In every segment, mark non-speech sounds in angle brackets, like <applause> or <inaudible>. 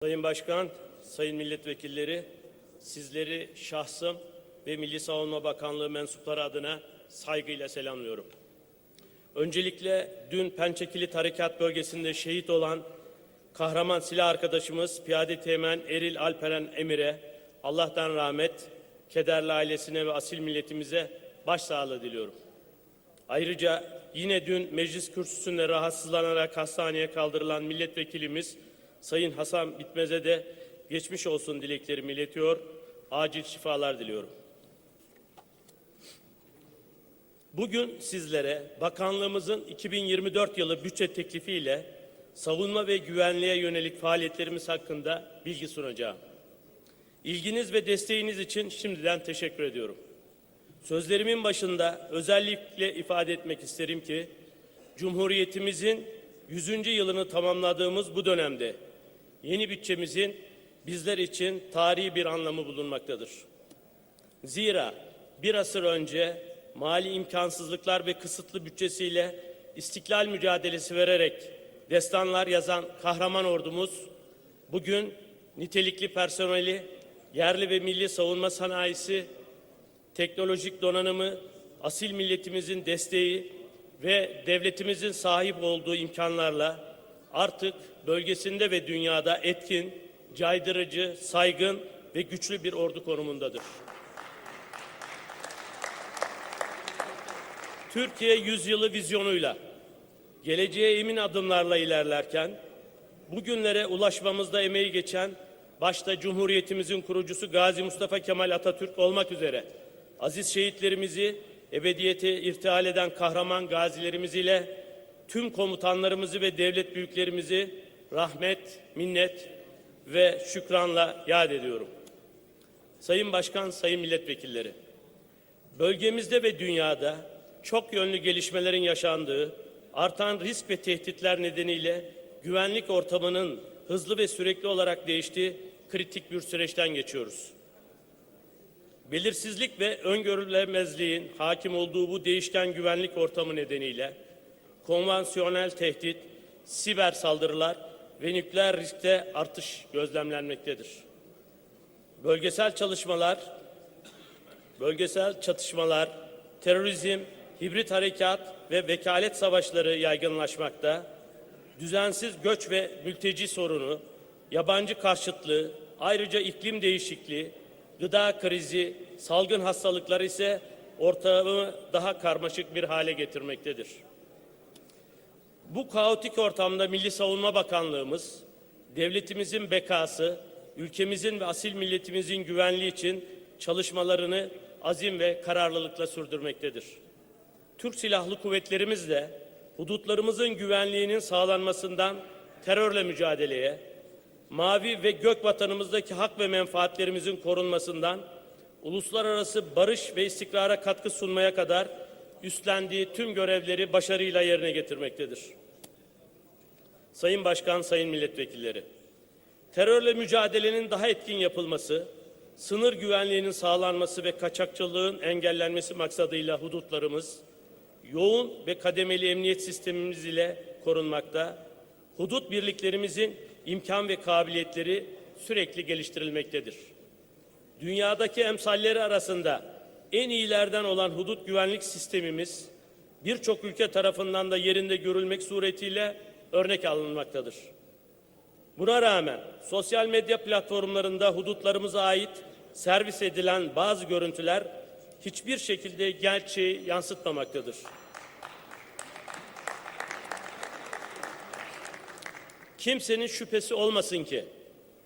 Sayın Başkan, Sayın Milletvekilleri, sizleri şahsım ve Milli Savunma Bakanlığı mensupları adına saygıyla selamlıyorum. Öncelikle dün Pençekilit Harekat Bölgesi'nde şehit olan kahraman silah arkadaşımız Piyade Teğmen Eril Alperen Emir'e Allah'tan rahmet, kederli ailesine ve asil milletimize başsağlığı diliyorum. Ayrıca yine dün meclis kürsüsünde rahatsızlanarak hastaneye kaldırılan milletvekilimiz Sayın Hasan Bitmez'e de geçmiş olsun dileklerimi iletiyor, acil şifalar diliyorum. Bugün sizlere bakanlığımızın 2024 yılı bütçe teklifiyle savunma ve güvenliğe yönelik faaliyetlerimiz hakkında bilgi sunacağım. İlginiz ve desteğiniz için şimdiden teşekkür ediyorum. Sözlerimin başında özellikle ifade etmek isterim ki Cumhuriyetimizin 100. yılını tamamladığımız bu dönemde yeni bütçemizin bizler için tarihi bir anlamı bulunmaktadır. Zira bir asır önce mali imkansızlıklar ve kısıtlı bütçesiyle istiklal mücadelesi vererek destanlar yazan kahraman ordumuz bugün nitelikli personeli, yerli ve milli savunma sanayisi, teknolojik donanımı, asil milletimizin desteği ve devletimizin sahip olduğu imkanlarla artık bölgesinde ve dünyada etkin, caydırıcı, saygın ve güçlü bir ordu konumundadır. Türkiye yüzyılı vizyonuyla geleceğe emin adımlarla ilerlerken bugünlere ulaşmamızda emeği geçen başta Cumhuriyetimizin kurucusu Gazi Mustafa Kemal Atatürk olmak üzere aziz şehitlerimizi ebediyete irtihal eden kahraman gazilerimiz ile tüm komutanlarımızı ve devlet büyüklerimizi rahmet, minnet ve şükranla yad ediyorum. Sayın Başkan, Sayın Milletvekilleri, bölgemizde ve dünyada çok yönlü gelişmelerin yaşandığı, artan risk ve tehditler nedeniyle güvenlik ortamının hızlı ve sürekli olarak değiştiği kritik bir süreçten geçiyoruz. Belirsizlik ve öngörülemezliğin hakim olduğu bu değişken güvenlik ortamı nedeniyle konvansiyonel tehdit, siber saldırılar ve nükleer riskte artış gözlemlenmektedir. Bölgesel çalışmalar, bölgesel çatışmalar, terörizm, hibrit harekat ve vekalet savaşları yaygınlaşmakta, düzensiz göç ve mülteci sorunu, yabancı karşıtlığı, ayrıca iklim değişikliği, gıda krizi, salgın hastalıkları ise ortamı daha karmaşık bir hale getirmektedir. Bu kaotik ortamda Milli Savunma Bakanlığımız, devletimizin bekası, ülkemizin ve asil milletimizin güvenliği için çalışmalarını azim ve kararlılıkla sürdürmektedir. Türk Silahlı Kuvvetlerimiz de hudutlarımızın güvenliğinin sağlanmasından terörle mücadeleye, mavi ve gök vatanımızdaki hak ve menfaatlerimizin korunmasından uluslararası barış ve istikrara katkı sunmaya kadar üstlendiği tüm görevleri başarıyla yerine getirmektedir. Sayın Başkan, Sayın Milletvekilleri, terörle mücadelenin daha etkin yapılması, sınır güvenliğinin sağlanması ve kaçakçılığın engellenmesi maksadıyla hudutlarımız yoğun ve kademeli emniyet sistemimiz ile korunmakta, hudut birliklerimizin imkan ve kabiliyetleri sürekli geliştirilmektedir. Dünyadaki emsalleri arasında en iyilerden olan hudut güvenlik sistemimiz birçok ülke tarafından da yerinde görülmek suretiyle örnek alınmaktadır. Buna rağmen sosyal medya platformlarında hudutlarımıza ait servis edilen bazı görüntüler hiçbir şekilde gerçeği yansıtmamaktadır. Kimsenin şüphesi olmasın ki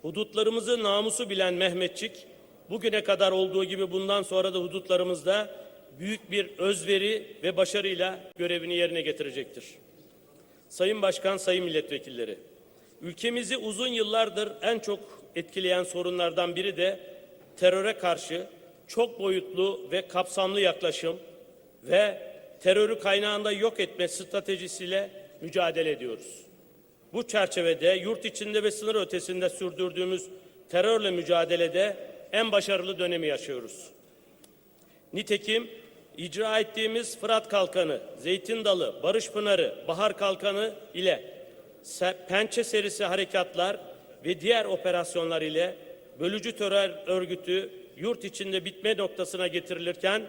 hudutlarımızı namusu bilen Mehmetçik bugüne kadar olduğu gibi bundan sonra da hudutlarımızda büyük bir özveri ve başarıyla görevini yerine getirecektir. Sayın Başkan, Sayın Milletvekilleri, ülkemizi uzun yıllardır en çok etkileyen sorunlardan biri de teröre karşı çok boyutlu ve kapsamlı yaklaşım ve terörü kaynağında yok etme stratejisiyle mücadele ediyoruz. Bu çerçevede yurt içinde ve sınır ötesinde sürdürdüğümüz terörle mücadelede en başarılı dönemi yaşıyoruz. Nitekim icra ettiğimiz Fırat Kalkanı, Zeytin Dalı, Barış Pınarı, Bahar Kalkanı ile Pençe serisi harekatlar ve diğer operasyonlar ile bölücü terör örgütü yurt içinde bitme noktasına getirilirken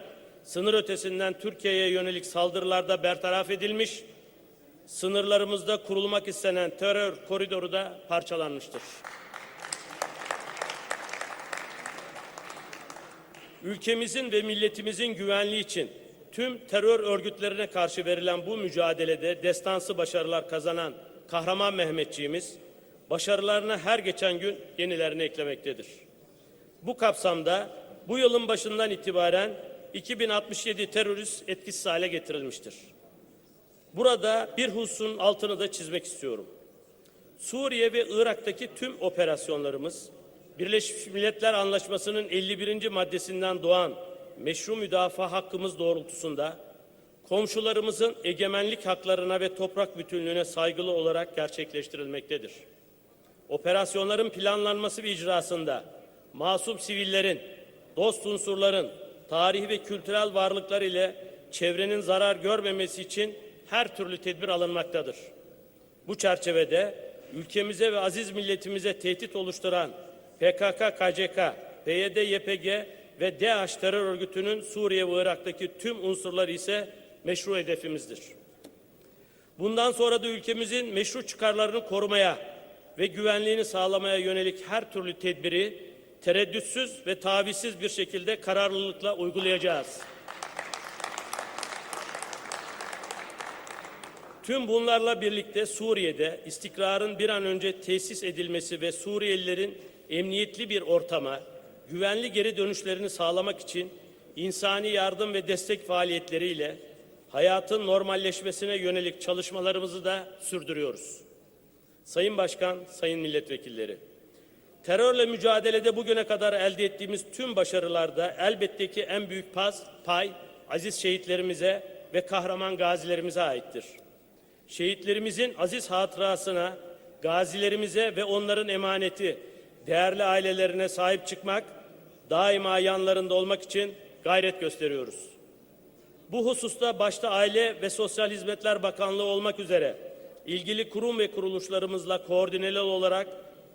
sınır ötesinden Türkiye'ye yönelik saldırılarda bertaraf edilmiş, sınırlarımızda kurulmak istenen terör koridoru da parçalanmıştır. Ülkemizin ve milletimizin güvenliği için tüm terör örgütlerine karşı verilen bu mücadelede destansı başarılar kazanan kahraman Mehmetçiğimiz başarılarına her geçen gün yenilerini eklemektedir. Bu kapsamda bu yılın başından itibaren 2067 terörist etkisiz hale getirilmiştir. Burada bir hususun altını da çizmek istiyorum. Suriye ve Irak'taki tüm operasyonlarımız Birleşmiş Milletler Anlaşması'nın 51. maddesinden doğan meşru müdafaa hakkımız doğrultusunda komşularımızın egemenlik haklarına ve toprak bütünlüğüne saygılı olarak gerçekleştirilmektedir. Operasyonların planlanması ve icrasında masum sivillerin, dost unsurların, tarihi ve kültürel varlıklar ile çevrenin zarar görmemesi için her türlü tedbir alınmaktadır. Bu çerçevede ülkemize ve aziz milletimize tehdit oluşturan PKK, KCK, PYD, YPG ve DAEŞ terör örgütünün Suriye ve Irak'taki tüm unsurları ise meşru hedefimizdir. Bundan sonra da ülkemizin meşru çıkarlarını korumaya ve güvenliğini sağlamaya yönelik her türlü tedbiri tereddütsüz ve tavizsiz bir şekilde kararlılıkla uygulayacağız. Tüm bunlarla birlikte Suriye'de istikrarın bir an önce tesis edilmesi ve Suriyelilerin emniyetli bir ortama, güvenli geri dönüşlerini sağlamak için insani yardım ve destek faaliyetleriyle hayatın normalleşmesine yönelik çalışmalarımızı da sürdürüyoruz. Sayın Başkan, Sayın Milletvekilleri, terörle mücadelede bugüne kadar elde ettiğimiz tüm başarılarda elbette ki en büyük paz, pay aziz şehitlerimize ve kahraman gazilerimize aittir. Şehitlerimizin aziz hatırasına, gazilerimize ve onların emaneti, değerli ailelerine sahip çıkmak, daima yanlarında olmak için gayret gösteriyoruz. Bu hususta başta Aile ve Sosyal Hizmetler Bakanlığı olmak üzere ilgili kurum ve kuruluşlarımızla koordineli olarak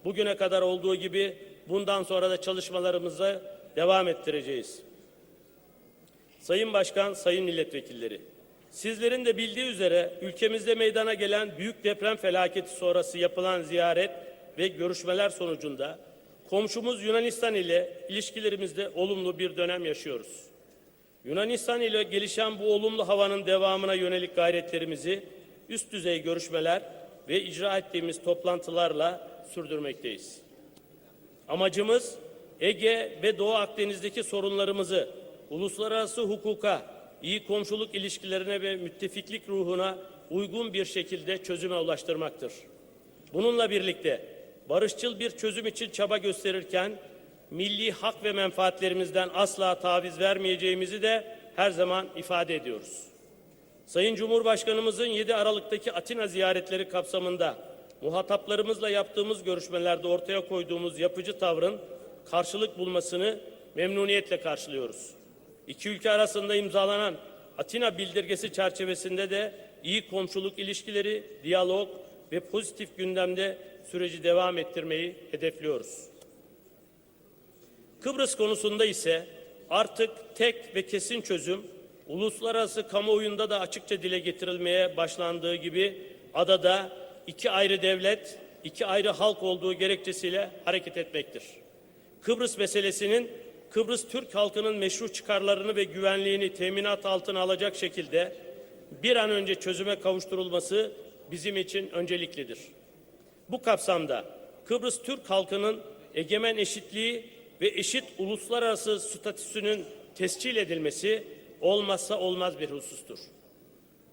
bugüne kadar olduğu gibi bundan sonra da çalışmalarımıza devam ettireceğiz. Sayın Başkan, Sayın Milletvekilleri, sizlerin de bildiği üzere ülkemizde meydana gelen büyük deprem felaketi sonrası yapılan ziyaret ve görüşmeler sonucunda komşumuz Yunanistan ile ilişkilerimizde olumlu bir dönem yaşıyoruz. Yunanistan ile gelişen bu olumlu havanın devamına yönelik gayretlerimizi üst düzey görüşmeler ve icra ettiğimiz toplantılarla sürdürmekteyiz. Amacımız Ege ve Doğu Akdeniz'deki sorunlarımızı uluslararası hukuka, iyi komşuluk ilişkilerine ve müttefiklik ruhuna uygun bir şekilde çözüme ulaştırmaktır. Bununla birlikte barışçıl bir çözüm için çaba gösterirken milli hak ve menfaatlerimizden asla taviz vermeyeceğimizi de her zaman ifade ediyoruz. Sayın Cumhurbaşkanımızın 7 Aralık'taki Atina ziyaretleri kapsamında muhataplarımızla yaptığımız görüşmelerde ortaya koyduğumuz yapıcı tavrın karşılık bulmasını memnuniyetle karşılıyoruz. İki ülke arasında imzalanan Atina bildirgesi çerçevesinde de iyi komşuluk ilişkileri, diyalog ve pozitif gündemde süreci devam ettirmeyi hedefliyoruz. Kıbrıs konusunda ise artık tek ve kesin çözüm uluslararası kamuoyunda da açıkça dile getirilmeye başlandığı gibi adada iki ayrı devlet, iki ayrı halk olduğu gerekçesiyle hareket etmektir. Kıbrıs meselesinin Kıbrıs Türk halkının meşru çıkarlarını ve güvenliğini teminat altına alacak şekilde bir an önce çözüme kavuşturulması bizim için önceliklidir. Bu kapsamda Kıbrıs Türk halkının egemen eşitliği ve eşit uluslararası statüsünün tescil edilmesi olmazsa olmaz bir husustur.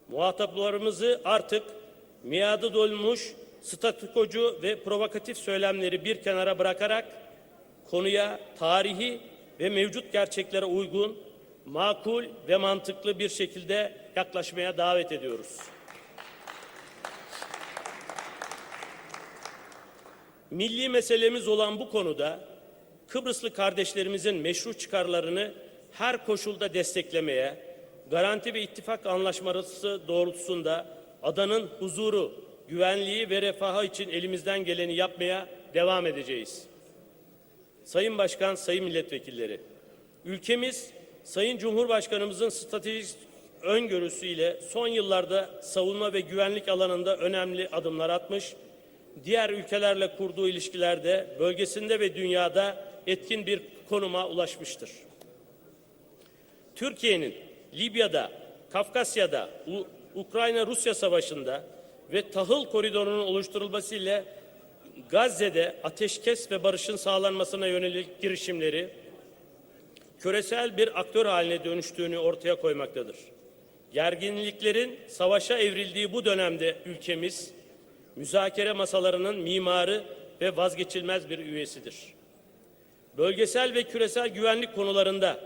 Muhataplarımızı artık miadı dolmuş statükocu ve provokatif söylemleri bir kenara bırakarak konuya tarihi ve mevcut gerçeklere uygun, makul ve mantıklı bir şekilde yaklaşmaya davet ediyoruz. Milli meselemiz olan bu konuda Kıbrıslı kardeşlerimizin meşru çıkarlarını her koşulda desteklemeye, garanti ve ittifak anlaşması doğrultusunda adanın huzuru, güvenliği ve refahı için elimizden geleni yapmaya devam edeceğiz. Sayın Başkan, Sayın Milletvekilleri, ülkemiz Sayın Cumhurbaşkanımızın stratejik öngörüsüyle son yıllarda savunma ve güvenlik alanında önemli adımlar atmış, diğer ülkelerle kurduğu ilişkilerde bölgesinde ve dünyada etkin bir konuma ulaşmıştır. Türkiye'nin Libya'da, Kafkasya'da, Ukrayna-Rusya savaşında ve tahıl koridorunun oluşturulması ile Gazze'de ateşkes ve barışın sağlanmasına yönelik girişimleri küresel bir aktör haline dönüştüğünü ortaya koymaktadır. Gerginliklerin savaşa evrildiği bu dönemde ülkemiz müzakere masalarının mimarı ve vazgeçilmez bir üyesidir. Bölgesel ve küresel güvenlik konularında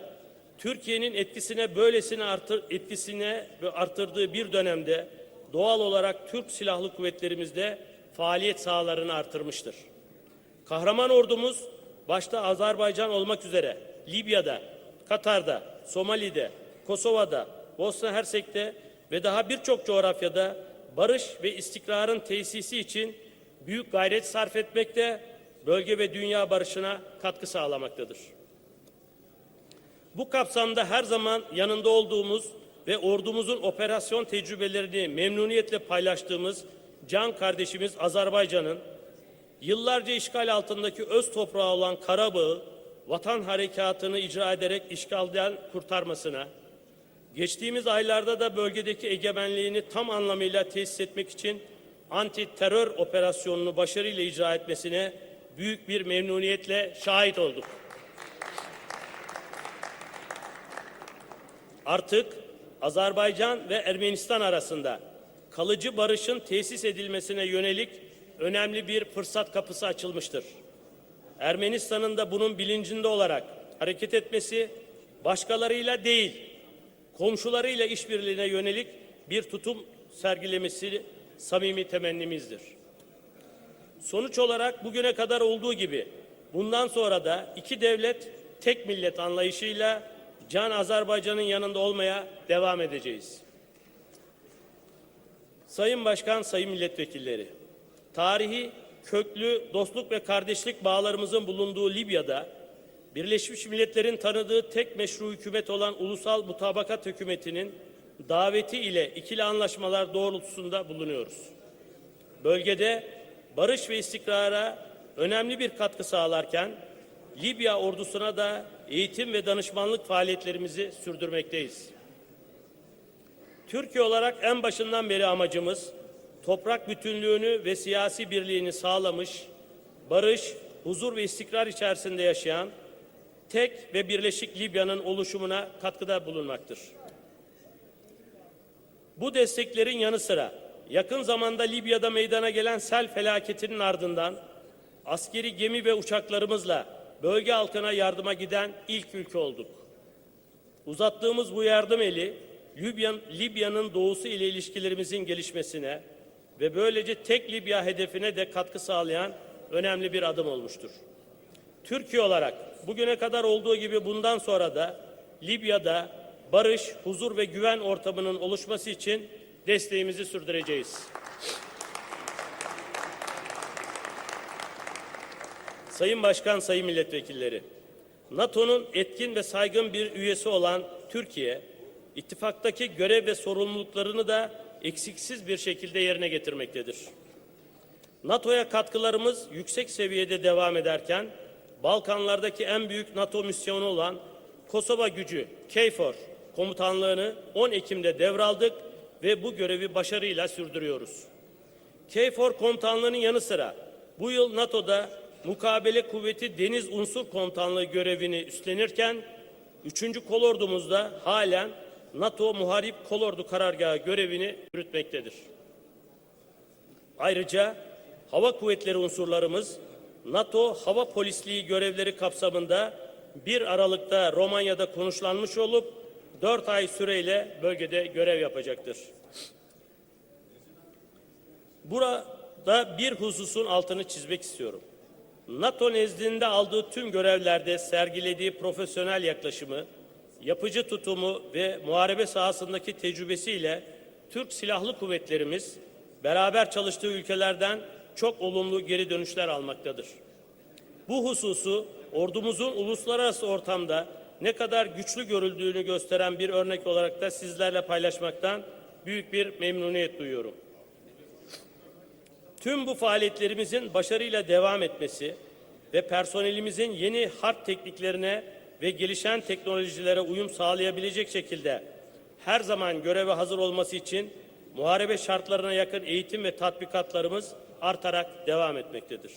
Türkiye'nin etkisine böylesine artır, etkisine ve artırdığı bir dönemde doğal olarak Türk Silahlı Kuvvetlerimizde faaliyet sahalarını artırmıştır. Kahraman ordumuz başta Azerbaycan olmak üzere Libya'da, Katar'da, Somali'de, Kosova'da, Bosna Hersek'te ve daha birçok coğrafyada barış ve istikrarın tesisi için büyük gayret sarf etmekte, bölge ve dünya barışına katkı sağlamaktadır. Bu kapsamda her zaman yanında olduğumuz ve ordumuzun operasyon tecrübelerini memnuniyetle paylaştığımız can kardeşimiz Azerbaycan'ın yıllarca işgal altındaki öz toprağı olan Karabağ'ı vatan harekatını icra ederek işgalden kurtarmasına, geçtiğimiz aylarda da bölgedeki egemenliğini tam anlamıyla tesis etmek için anti terör operasyonunu başarıyla icra etmesine büyük bir memnuniyetle şahit olduk. Artık Azerbaycan ve Ermenistan arasında kalıcı barışın tesis edilmesine yönelik önemli bir fırsat kapısı açılmıştır. Ermenistan'ın da bunun bilincinde olarak hareket etmesi başkalarıyla değil, komşularıyla işbirliğine yönelik bir tutum sergilemesi samimi temennimizdir. Sonuç olarak bugüne kadar olduğu gibi bundan sonra da iki devlet tek millet anlayışıyla Can Azerbaycan'ın yanında olmaya devam edeceğiz. Sayın Başkan, Sayın Milletvekilleri, tarihi, köklü dostluk ve kardeşlik bağlarımızın bulunduğu Libya'da Birleşmiş Milletler'in tanıdığı tek meşru hükümet olan Ulusal Mutabakat Hükümeti'nin daveti ile ikili anlaşmalar doğrultusunda bulunuyoruz. Bölgede barış ve istikrara önemli bir katkı sağlarken Libya ordusuna da eğitim ve danışmanlık faaliyetlerimizi sürdürmekteyiz. Türkiye olarak en başından beri amacımız toprak bütünlüğünü ve siyasi birliğini sağlamış, barış, huzur ve istikrar içerisinde yaşayan tek ve birleşik Libya'nın oluşumuna katkıda bulunmaktır. Bu desteklerin yanı sıra yakın zamanda Libya'da meydana gelen sel felaketinin ardından askeri gemi ve uçaklarımızla bölge halkına yardıma giden ilk ülke olduk. Uzattığımız bu yardım eli Libya- Libya'nın doğusu ile ilişkilerimizin gelişmesine ve böylece tek Libya hedefine de katkı sağlayan önemli bir adım olmuştur. Türkiye olarak bugüne kadar olduğu gibi bundan sonra da Libya'da barış, huzur ve güven ortamının oluşması için desteğimizi sürdüreceğiz. Sayın Başkan, Sayın Milletvekilleri, NATO'nun etkin ve saygın bir üyesi olan Türkiye, ittifaktaki görev ve sorumluluklarını da eksiksiz bir şekilde yerine getirmektedir. NATO'ya katkılarımız yüksek seviyede devam ederken, Balkanlardaki en büyük NATO misyonu olan Kosova gücü KFOR komutanlığını 10 Ekim'de devraldık ve bu görevi başarıyla sürdürüyoruz. KFOR komutanlığının yanı sıra bu yıl NATO'da mukabele kuvveti deniz unsur komutanlığı görevini üstlenirken 3. kolordumuzda halen NATO Muharip Kolordu Karargahı görevini yürütmektedir. Ayrıca hava kuvvetleri unsurlarımız NATO hava polisliği görevleri kapsamında 1 Aralık'ta Romanya'da konuşlanmış olup 4 ay süreyle bölgede görev yapacaktır. Burada bir hususun altını çizmek istiyorum. NATO nezdinde aldığı tüm görevlerde sergilediği profesyonel yaklaşımı, yapıcı tutumu ve muharebe sahasındaki tecrübesiyle Türk Silahlı Kuvvetlerimiz beraber çalıştığı ülkelerden çok olumlu geri dönüşler almaktadır. Bu hususu ordumuzun uluslararası ortamda ne kadar güçlü görüldüğünü gösteren bir örnek olarak da sizlerle paylaşmaktan büyük bir memnuniyet duyuyorum. Tüm bu faaliyetlerimizin başarıyla devam etmesi ve personelimizin yeni harp tekniklerine ve gelişen teknolojilere uyum sağlayabilecek şekilde her zaman göreve hazır olması için muharebe şartlarına yakın eğitim ve tatbikatlarımız artarak devam etmektedir.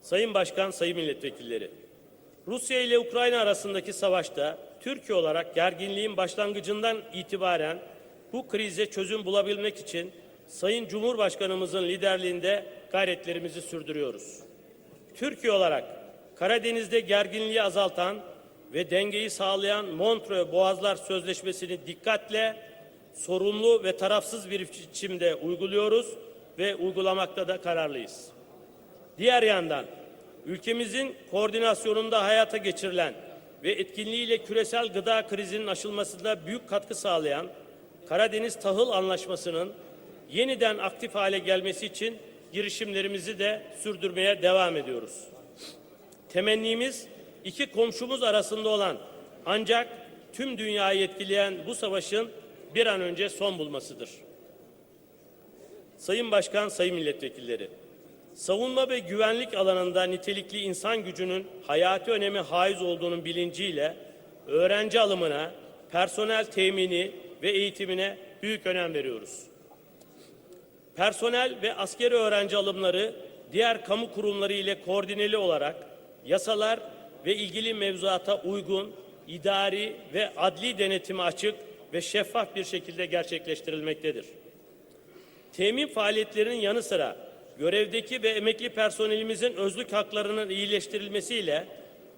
Sayın Başkan, Sayın Milletvekilleri, Rusya ile Ukrayna arasındaki savaşta Türkiye olarak gerginliğin başlangıcından itibaren bu krize çözüm bulabilmek için Sayın Cumhurbaşkanımızın liderliğinde gayretlerimizi sürdürüyoruz. Türkiye olarak Karadeniz'de gerginliği azaltan ve dengeyi sağlayan Montreux Boğazlar Sözleşmesi'ni dikkatle, sorumlu ve tarafsız bir biçimde uyguluyoruz ve uygulamakta da kararlıyız. Diğer yandan ülkemizin koordinasyonunda hayata geçirilen ve etkinliğiyle küresel gıda krizinin aşılmasında büyük katkı sağlayan Karadeniz Tahıl Anlaşması'nın yeniden aktif hale gelmesi için girişimlerimizi de sürdürmeye devam ediyoruz. Temennimiz iki komşumuz arasında olan ancak tüm dünyayı etkileyen bu savaşın bir an önce son bulmasıdır. Sayın Başkan, Sayın Milletvekilleri, savunma ve güvenlik alanında nitelikli insan gücünün hayati önemi haiz olduğunun bilinciyle öğrenci alımına, personel temini ve eğitimine büyük önem veriyoruz. Personel ve askeri öğrenci alımları diğer kamu kurumları ile koordineli olarak yasalar ve ilgili mevzuata uygun, idari ve adli denetime açık ve şeffaf bir şekilde gerçekleştirilmektedir. Temin faaliyetlerinin yanı sıra görevdeki ve emekli personelimizin özlük haklarının iyileştirilmesiyle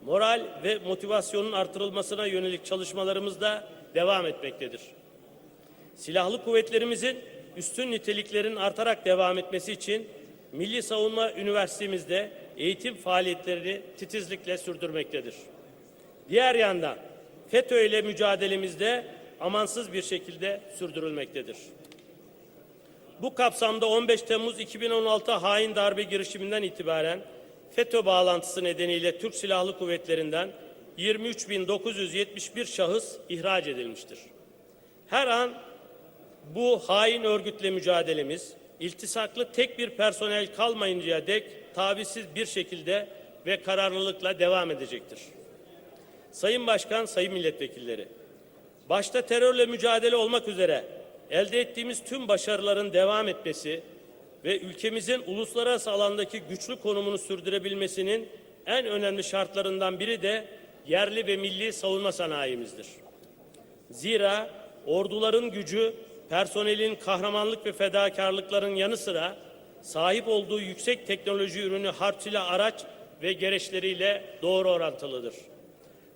moral ve motivasyonun artırılmasına yönelik çalışmalarımız da devam etmektedir. Silahlı kuvvetlerimizin üstün niteliklerin artarak devam etmesi için Milli Savunma Üniversitemizde eğitim faaliyetlerini titizlikle sürdürmektedir. Diğer yandan FETÖ ile mücadelemizde amansız bir şekilde sürdürülmektedir. Bu kapsamda 15 Temmuz 2016 hain darbe girişiminden itibaren FETÖ bağlantısı nedeniyle Türk Silahlı Kuvvetleri'nden 23.971 şahıs ihraç edilmiştir. Her an bu hain örgütle mücadelemiz iltisaklı tek bir personel kalmayıncaya dek tavizsiz bir şekilde ve kararlılıkla devam edecektir. Sayın Başkan, Sayın Milletvekilleri, başta terörle mücadele olmak üzere elde ettiğimiz tüm başarıların devam etmesi ve ülkemizin uluslararası alandaki güçlü konumunu sürdürebilmesinin en önemli şartlarından biri de yerli ve milli savunma sanayimizdir. Zira orduların gücü, personelin kahramanlık ve fedakarlıkların yanı sıra sahip olduğu yüksek teknoloji ürünü silah araç ve gereçleriyle doğru orantılıdır.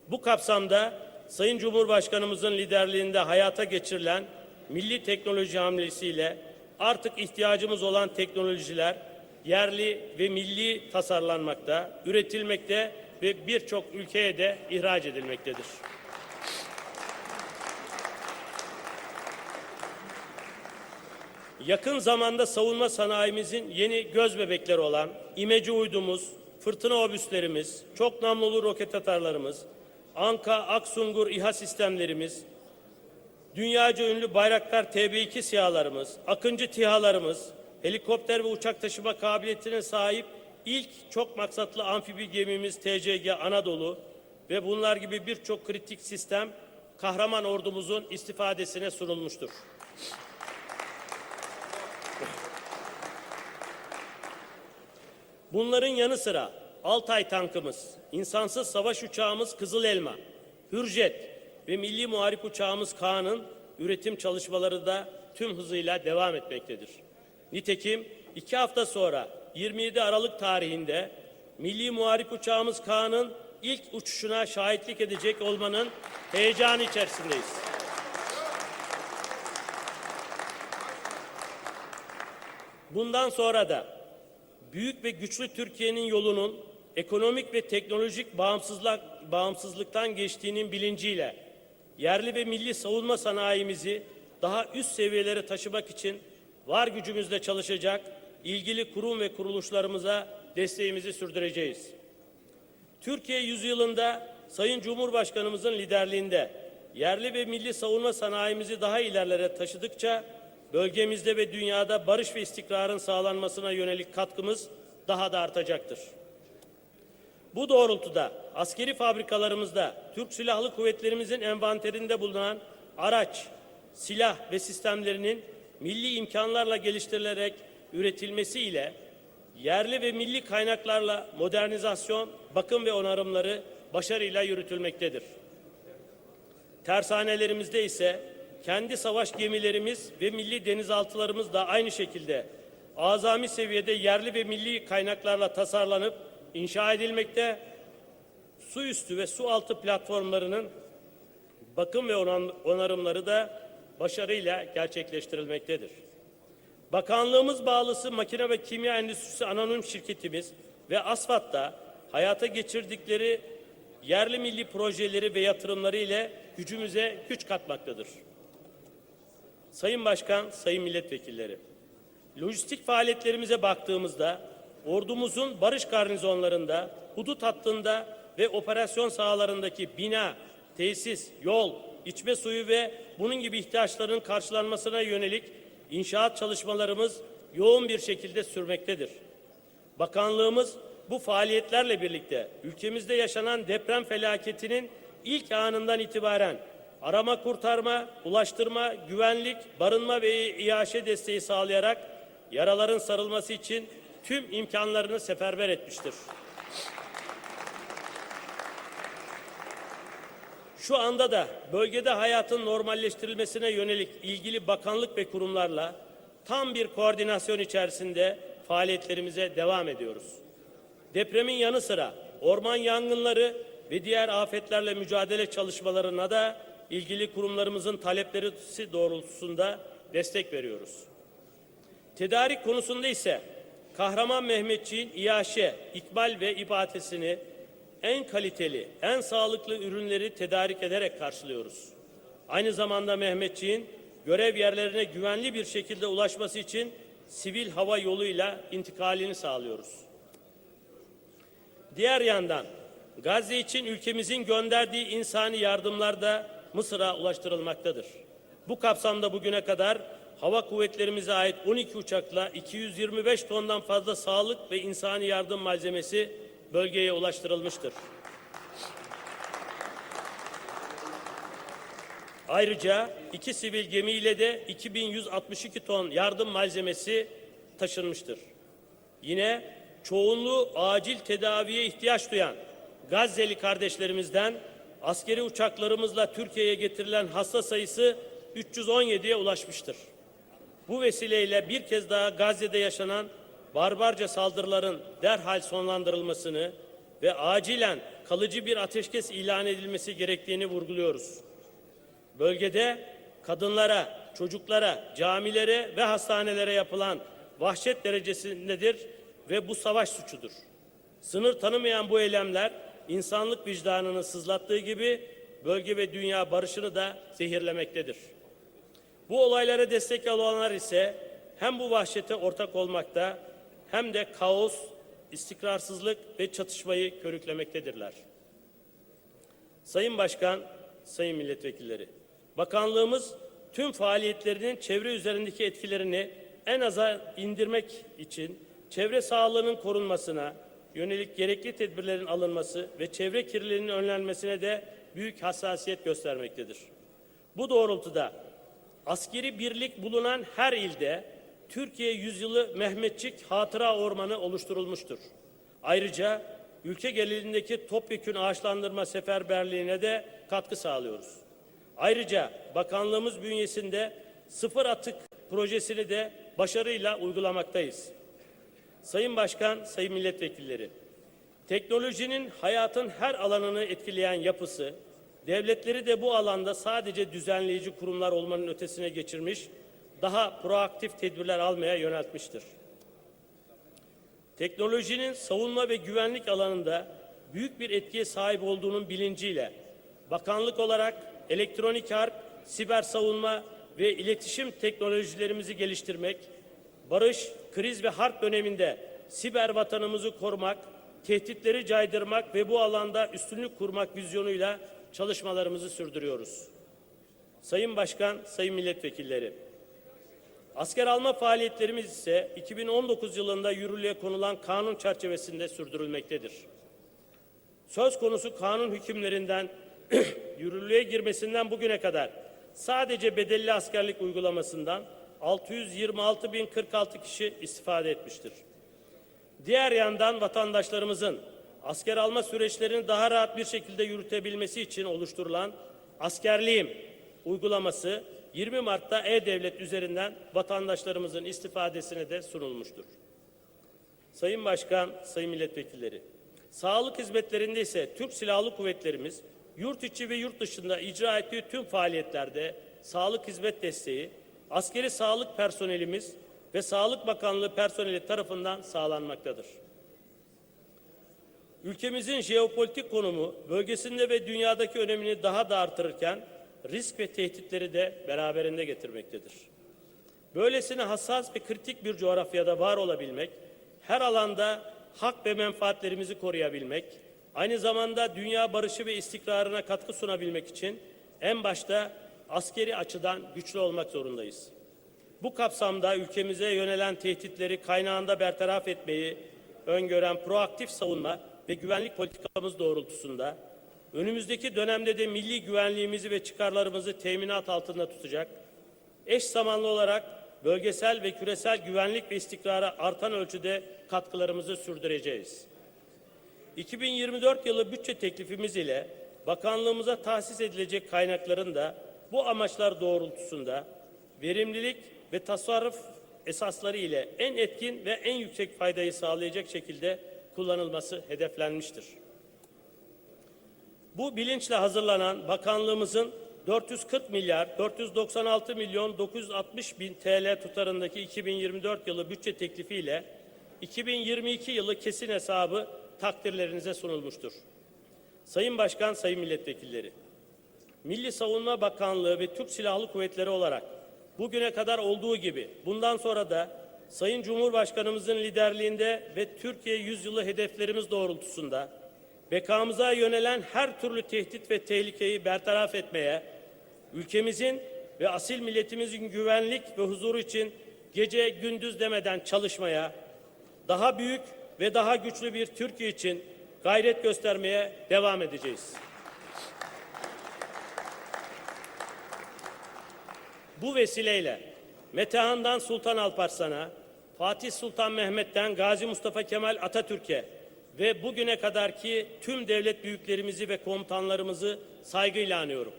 Bu kapsamda Sayın Cumhurbaşkanımızın liderliğinde hayata geçirilen milli teknoloji hamlesiyle artık ihtiyacımız olan teknolojiler yerli ve milli tasarlanmakta, üretilmekte ve birçok ülkeye de ihraç edilmektedir. Yakın zamanda savunma sanayimizin yeni göz bebekleri olan imece uydumuz, fırtına obüslerimiz, çok namlulu roket atarlarımız, Anka, Aksungur İHA sistemlerimiz, dünyaca ünlü Bayraktar TB2 SİHA'larımız, Akıncı TİHA'larımız, helikopter ve uçak taşıma kabiliyetine sahip ilk çok maksatlı amfibi gemimiz TCG Anadolu ve bunlar gibi birçok kritik sistem kahraman ordumuzun istifadesine sunulmuştur. Bunların yanı sıra Altay tankımız, insansız savaş uçağımız Kızıl Elma, Hürjet ve milli muharip uçağımız Kaan'ın üretim çalışmaları da tüm hızıyla devam etmektedir. Nitekim iki hafta sonra 27 Aralık tarihinde milli muharip uçağımız Kaan'ın ilk uçuşuna şahitlik edecek olmanın heyecanı içerisindeyiz. Bundan sonra da büyük ve güçlü Türkiye'nin yolunun ekonomik ve teknolojik bağımsızlık, bağımsızlıktan geçtiğinin bilinciyle yerli ve milli savunma sanayimizi daha üst seviyelere taşımak için var gücümüzle çalışacak ilgili kurum ve kuruluşlarımıza desteğimizi sürdüreceğiz. Türkiye yüzyılında Sayın Cumhurbaşkanımızın liderliğinde yerli ve milli savunma sanayimizi daha ilerlere taşıdıkça bölgemizde ve dünyada barış ve istikrarın sağlanmasına yönelik katkımız daha da artacaktır. Bu doğrultuda askeri fabrikalarımızda Türk Silahlı Kuvvetlerimizin envanterinde bulunan araç, silah ve sistemlerinin milli imkanlarla geliştirilerek üretilmesiyle yerli ve milli kaynaklarla modernizasyon, bakım ve onarımları başarıyla yürütülmektedir. Tersanelerimizde ise kendi savaş gemilerimiz ve milli denizaltılarımız da aynı şekilde azami seviyede yerli ve milli kaynaklarla tasarlanıp inşa edilmekte, su üstü ve su altı platformlarının bakım ve onarımları da başarıyla gerçekleştirilmektedir. Bakanlığımız bağlısı Makine ve Kimya Endüstrisi Anonim Şirketimiz ve ASFAD'da hayata geçirdikleri yerli milli projeleri ve yatırımları ile gücümüze güç katmaktadır. Sayın Başkan, Sayın Milletvekilleri, lojistik faaliyetlerimize baktığımızda ordumuzun barış garnizonlarında, hudut hattında ve operasyon sahalarındaki bina, tesis, yol, içme suyu ve bunun gibi ihtiyaçların karşılanmasına yönelik inşaat çalışmalarımız yoğun bir şekilde sürmektedir. Bakanlığımız bu faaliyetlerle birlikte ülkemizde yaşanan deprem felaketinin ilk anından itibaren arama kurtarma, ulaştırma, güvenlik, barınma ve iaşe desteği sağlayarak yaraların sarılması için tüm imkanlarını seferber etmiştir. Şu anda da bölgede hayatın normalleştirilmesine yönelik ilgili bakanlık ve kurumlarla tam bir koordinasyon içerisinde faaliyetlerimize devam ediyoruz. Depremin yanı sıra orman yangınları ve diğer afetlerle mücadele çalışmalarına da ilgili kurumlarımızın talepleri doğrultusunda destek veriyoruz. Tedarik konusunda ise Kahraman Mehmetçiğin İyaşe, İkbal ve İbadesini en kaliteli, en sağlıklı ürünleri tedarik ederek karşılıyoruz. Aynı zamanda Mehmetçiğin görev yerlerine güvenli bir şekilde ulaşması için sivil hava yoluyla intikalini sağlıyoruz. Diğer yandan Gazze için ülkemizin gönderdiği insani yardımlar da Mısır'a ulaştırılmaktadır. Bu kapsamda bugüne kadar hava kuvvetlerimize ait 12 uçakla 225 tondan fazla sağlık ve insani yardım malzemesi bölgeye ulaştırılmıştır. Ayrıca iki sivil gemiyle de 2162 ton yardım malzemesi taşınmıştır. Yine çoğunluğu acil tedaviye ihtiyaç duyan Gazze'li kardeşlerimizden askeri uçaklarımızla Türkiye'ye getirilen hasta sayısı 317'ye ulaşmıştır. Bu vesileyle bir kez daha Gazze'de yaşanan barbarca saldırıların derhal sonlandırılmasını ve acilen kalıcı bir ateşkes ilan edilmesi gerektiğini vurguluyoruz. Bölgede kadınlara, çocuklara, camilere ve hastanelere yapılan vahşet derecesindedir ve bu savaş suçudur. Sınır tanımayan bu eylemler insanlık vicdanını sızlattığı gibi bölge ve dünya barışını da zehirlemektedir. Bu olaylara destek olanlar ise hem bu vahşete ortak olmakta hem de kaos, istikrarsızlık ve çatışmayı körüklemektedirler. Sayın Başkan, Sayın Milletvekilleri, Bakanlığımız tüm faaliyetlerinin çevre üzerindeki etkilerini en aza indirmek için çevre sağlığının korunmasına yönelik gerekli tedbirlerin alınması ve çevre kirliliğinin önlenmesine de büyük hassasiyet göstermektedir. Bu doğrultuda askeri birlik bulunan her ilde Türkiye Yüzyılı Mehmetçik Hatıra Ormanı oluşturulmuştur. Ayrıca ülke genelindeki topyekün ağaçlandırma seferberliğine de katkı sağlıyoruz. Ayrıca bakanlığımız bünyesinde sıfır atık projesini de başarıyla uygulamaktayız. Sayın Başkan, Sayın Milletvekilleri, teknolojinin hayatın her alanını etkileyen yapısı, devletleri de bu alanda sadece düzenleyici kurumlar olmanın ötesine geçirmiş, daha proaktif tedbirler almaya yöneltmiştir. Teknolojinin savunma ve güvenlik alanında büyük bir etkiye sahip olduğunun bilinciyle bakanlık olarak elektronik harp, siber savunma ve iletişim teknolojilerimizi geliştirmek, barış, kriz ve harp döneminde siber vatanımızı korumak, tehditleri caydırmak ve bu alanda üstünlük kurmak vizyonuyla çalışmalarımızı sürdürüyoruz. Sayın Başkan, Sayın Milletvekilleri, asker alma faaliyetlerimiz ise 2019 yılında yürürlüğe konulan kanun çerçevesinde sürdürülmektedir. Söz konusu kanun hükümlerinden <clears throat> yürürlüğe girmesinden bugüne kadar sadece bedelli askerlik uygulamasından 626.046 kişi istifade etmiştir. Diğer yandan vatandaşlarımızın asker alma süreçlerini daha rahat bir şekilde yürütebilmesi için oluşturulan askerliğim uygulaması 20 Mart'ta E-Devlet üzerinden vatandaşlarımızın istifadesine de sunulmuştur. Sayın Başkan, Sayın Milletvekilleri, sağlık hizmetlerinde ise Türk Silahlı Kuvvetlerimiz yurt içi ve yurt dışında icra ettiği tüm faaliyetlerde sağlık hizmet desteği, askeri sağlık personelimiz ve Sağlık Bakanlığı personeli tarafından sağlanmaktadır. Ülkemizin jeopolitik konumu bölgesinde ve dünyadaki önemini daha da artırırken risk ve tehditleri de beraberinde getirmektedir. Böylesine hassas ve kritik bir coğrafyada var olabilmek, her alanda hak ve menfaatlerimizi koruyabilmek, aynı zamanda dünya barışı ve istikrarına katkı sunabilmek için en başta askeri açıdan güçlü olmak zorundayız. Bu kapsamda ülkemize yönelen tehditleri kaynağında bertaraf etmeyi öngören proaktif savunma ve güvenlik politikamız doğrultusunda önümüzdeki dönemde de milli güvenliğimizi ve çıkarlarımızı teminat altında tutacak, eş zamanlı olarak bölgesel ve küresel güvenlik ve istikrara artan ölçüde katkılarımızı sürdüreceğiz. 2024 yılı bütçe teklifimiz ile bakanlığımıza tahsis edilecek kaynakların da bu amaçlar doğrultusunda verimlilik ve tasarruf esasları ile en etkin ve en yüksek faydayı sağlayacak şekilde kullanılması hedeflenmiştir. Bu bilinçle hazırlanan bakanlığımızın 440 milyar 496 milyon 960 bin TL tutarındaki 2024 yılı bütçe teklifiyle 2022 yılı kesin hesabı takdirlerinize sunulmuştur. Sayın Başkan, Sayın Milletvekilleri, Milli Savunma Bakanlığı ve Türk Silahlı Kuvvetleri olarak bugüne kadar olduğu gibi bundan sonra da Sayın Cumhurbaşkanımızın liderliğinde ve Türkiye yüzyılı hedeflerimiz doğrultusunda bekamıza yönelen her türlü tehdit ve tehlikeyi bertaraf etmeye, ülkemizin ve asil milletimizin güvenlik ve huzuru için gece gündüz demeden çalışmaya, daha büyük ve daha güçlü bir Türkiye için gayret göstermeye devam edeceğiz. Bu vesileyle Metehan'dan Sultan Alparslan'a, Fatih Sultan Mehmet'ten Gazi Mustafa Kemal Atatürk'e ve bugüne kadarki tüm devlet büyüklerimizi ve komutanlarımızı saygıyla anıyorum.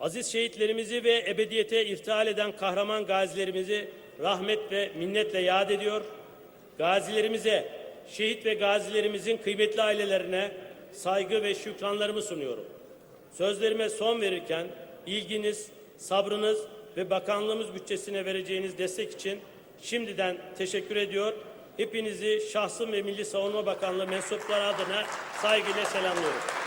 Aziz şehitlerimizi ve ebediyete irtihal eden kahraman gazilerimizi rahmet ve minnetle yad ediyor. Gazilerimize, şehit ve gazilerimizin kıymetli ailelerine saygı ve şükranlarımı sunuyorum. Sözlerime son verirken ilginiz, sabrınız ve bakanlığımız bütçesine vereceğiniz destek için şimdiden teşekkür ediyor. Hepinizi şahsım ve Milli Savunma Bakanlığı mensupları adına saygıyla selamlıyorum.